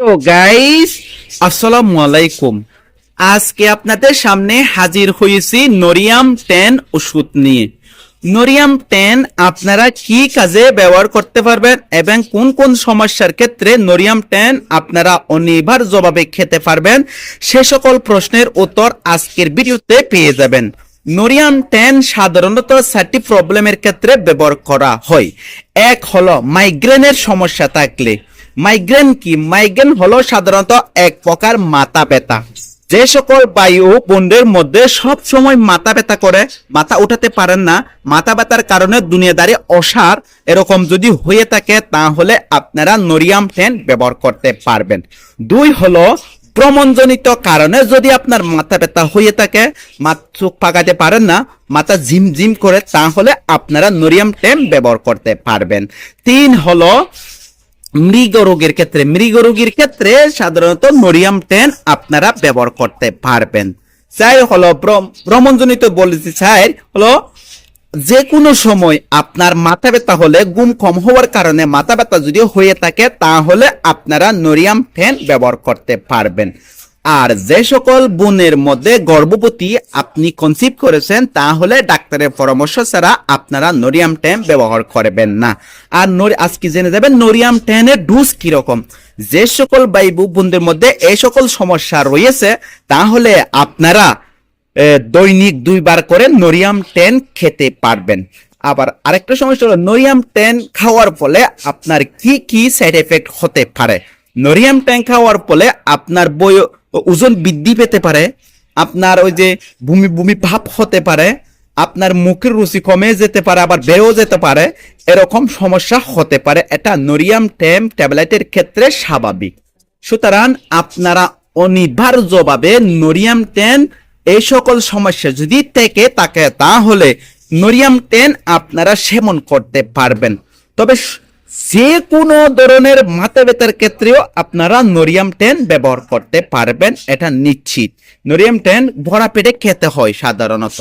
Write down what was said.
Hello guys. আসসালামু আলাইকুম। আজকে আপনাদের সামনে হাজির হয়েছি নরিয়াম টেন ওষুধ নিয়ে। নরিয়াম টেন আপনারা কি কাজে ব্যবহার করতে পারবেন এবং কোন কোন সমস্যার ক্ষেত্রে নরিয়াম টেন আপনারা অনিবার জবাবে খেতে পারবেন সে সকল প্রশ্নের উত্তর আজকের ভিডিওতে পেয়ে যাবেন। নরিয়াম টেন সাধারণত চারটি প্রবলেমের ক্ষেত্রে ব্যবহার করা হয়। এক হলো মাইগ্রেনের সমস্যা থাকলে। মাইগ্রেন কি? মাইগ্রেন হলো সাধারণত এক প্রকার মাথা ব্যথা। যে সকল বায়ু বন্ডের মধ্যে সব সময় মাথা ব্যথা করে, মাথা উঠাতে পারেন না। মাথা ব্যথার কারণে দুনিয়াদারি অসার। এরকম যদি হয়ে থাকে, তাহলে আপনারা নরিয়াম টেন ব্যবহার করতে পারবেন। দুই হলো ভ্রমণজনিত কারণে যদি আপনার মাথা ব্যথা হয়ে থাকে চোখ পাকাতে পারেন না, মাথা ঝিম ঝিম করে, তাহলে আপনারা নরিয়াম টেন ব্যবহার করতে পারবেন। তিন হলো মৃগ রোগের ক্ষেত্রে মৃগ রোগীর ক্ষেত্রে সাধারণত নরিয়াম টেন আপনারা ব্যবহার করতে পারবেন। চাই হলো ভ্রম- ভ্রমণজনিত বলেছি চাই হলো যে কোনো সময় আপনার মাথা ব্যথা হলে, ঘুম কম হওয়ার কারণে মাথা ব্যথা যদি হয়ে থাকে, তাহলে আপনারা নরিয়াম ফ্যান ব্যবহার করতে পারবেন। আর যে সকল বোনের মধ্যে গর্ভবতী আপনি কনসিভ করেছেন, তাহলে ডাক্তারের পরামর্শ ছাড়া আপনারা নরিয়াম টেন ব্যবহার করবেন না। আর আজকে জেনে যাবেন নরিয়াম টেনের ডোজ কীরকম। যে সকল বাইবু বোনদের মধ্যে এই সকল সমস্যা রয়েছে, তাহলে আপনারা দৈনিক দুইবার করে নরিয়াম টেন খেতে পারবেন। আবার আরেকটা সমস্যা হলো, নরিয়াম টেন খাওয়ার ফলে আপনার কি কি সাইড এফেক্ট হতে পারে? নরিয়াম ট্যাঙ্ক খাওয়ার ফলে আপনার বই ওজন বৃদ্ধি পেতে পারে, আপনার ওই যে ভূমি ভূমি ভাব হতে পারে, আপনার মুখের রুচি কমে যেতে পারে, আবার বেড়েও যেতে পারে, এরকম সমস্যা হতে পারে। এটা নরিয়াম টেম ট্যাবলেটের ক্ষেত্রে স্বাভাবিক। সুতরাং আপনারা অনিবার্যভাবে নরিয়াম টেন এই সকল সমস্যা যদি থেকে থাকে, তাহলে নরিয়াম টেন আপনারা সেবন করতে পারবেন। তবে যে কোনো ধরনের মাথা ব্যথার ক্ষেত্রেও আপনারা নরিয়াম টেন ব্যবহার করতে পারবেন, এটা নিশ্চিত। নরিয়াম টেন ভরা পেটে খেতে হয় সাধারণত।